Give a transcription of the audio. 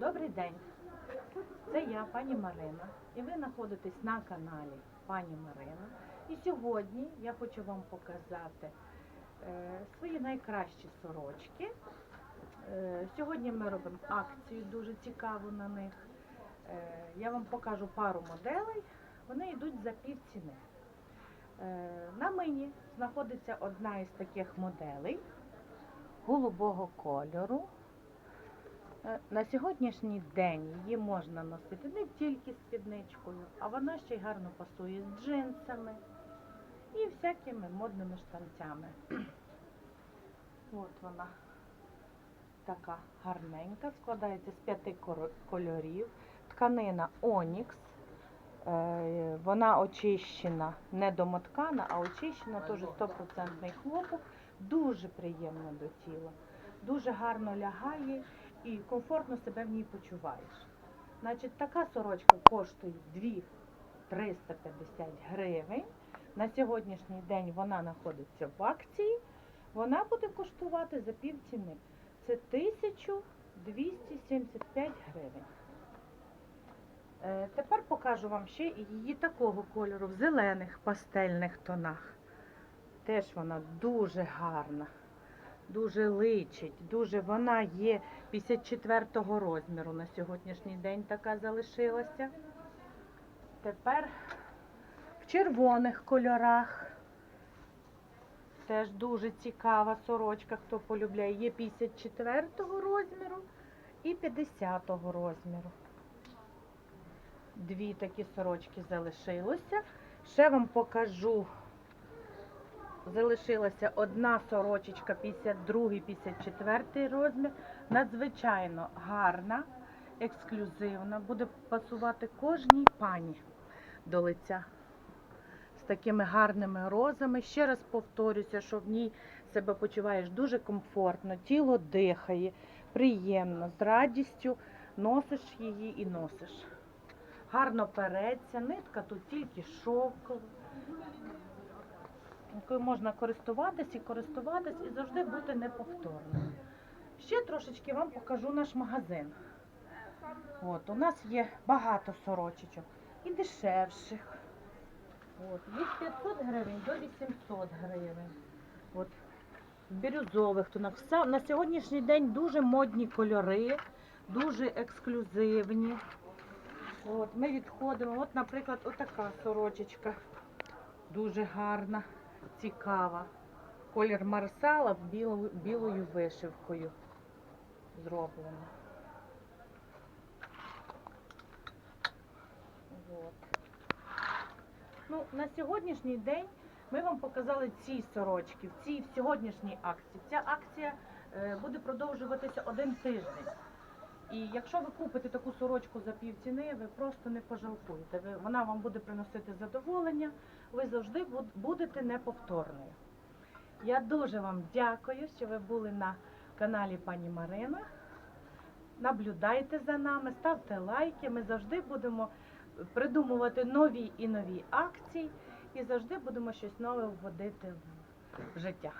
Добрий день. Це я, пані Марина, і ви знаходитесь на каналі Пані Марина. І сьогодні я хочу вам показати е, свої найкращі сорочки. Е, сьогодні ми робимо акцію дуже цікаву на них. Е, я вам покажу пару моделей. Вони йдуть за пів ціни. Е, на мені знаходиться одна із таких моделей голубого кольору. Е, На сьогоднішній день її можна носити не тільки з спідничкою, а вона ще й гарно пасує з джинсами і всякими модними штанцями. От вона така гарненька, складається з п'яти кольорів. Тканина Онікс. Е, Вона очищена, не домоткана, а очищена, теж 100% хлопок. Дуже приємна до тіла, дуже гарно лягає і комфортно себе в ній почуваєш. Значить, така сорочка коштує 2 350 гривень. На сьогоднішній день вона знаходиться в акції. Вона буде коштувати за пів ціни. Це 1275 гривень. Е, Тепер покажу вам ще її такого кольору в зелених пастельних тонах. Теж вона дуже гарна, дуже личить, дуже вона є 54-го розміру на сьогоднішній день така залишилася. Тепер в червоних кольорах. Теж дуже цікава сорочка, хто полюбляє. Є 54-го розміру і 50-го розміру. Дві такі сорочки залишилося. Ще вам покажу. Залишилася одна сорочечка 52-54 розмір. Надзвичайно гарна, ексклюзивна. Буде пасувати кожній пані до лиця. З такими гарними розами. Ще раз повторюся, що в ній себе почуваєш дуже комфортно, тіло дихає, приємно, з радістю носиш її і носиш. Гарно переться, нитка тут тільки шовкова якою можна користуватись і користуватись і завжди бути неповторним. Ще трошечки вам покажу наш магазин. От, у нас є багато сорочечок і дешевших. От, від 500 гривень до 800 гривень. От, бірюзових тонах. На сьогоднішній день дуже модні кольори, дуже ексклюзивні. От, ми відходимо. От, наприклад, отака сорочечка. Дуже гарна, цікава. Колір марсала білою, вишивкою зроблено. От. Ну, на сьогоднішній день ми вам показали ці сорочки в цій в сьогоднішній акції. Ця акція е, буде продовжуватися один тиждень. І якщо ви купите таку сорочку за пів ціни, ви просто не пожалкуєте. Вона вам буде приносити задоволення, ви завжди будете неповторною. Я дуже вам дякую, що ви були на каналі пані Марина. Наблюдайте за нами, ставте лайки. Ми завжди будемо придумувати нові і нові акції і завжди будемо щось нове вводити в життя.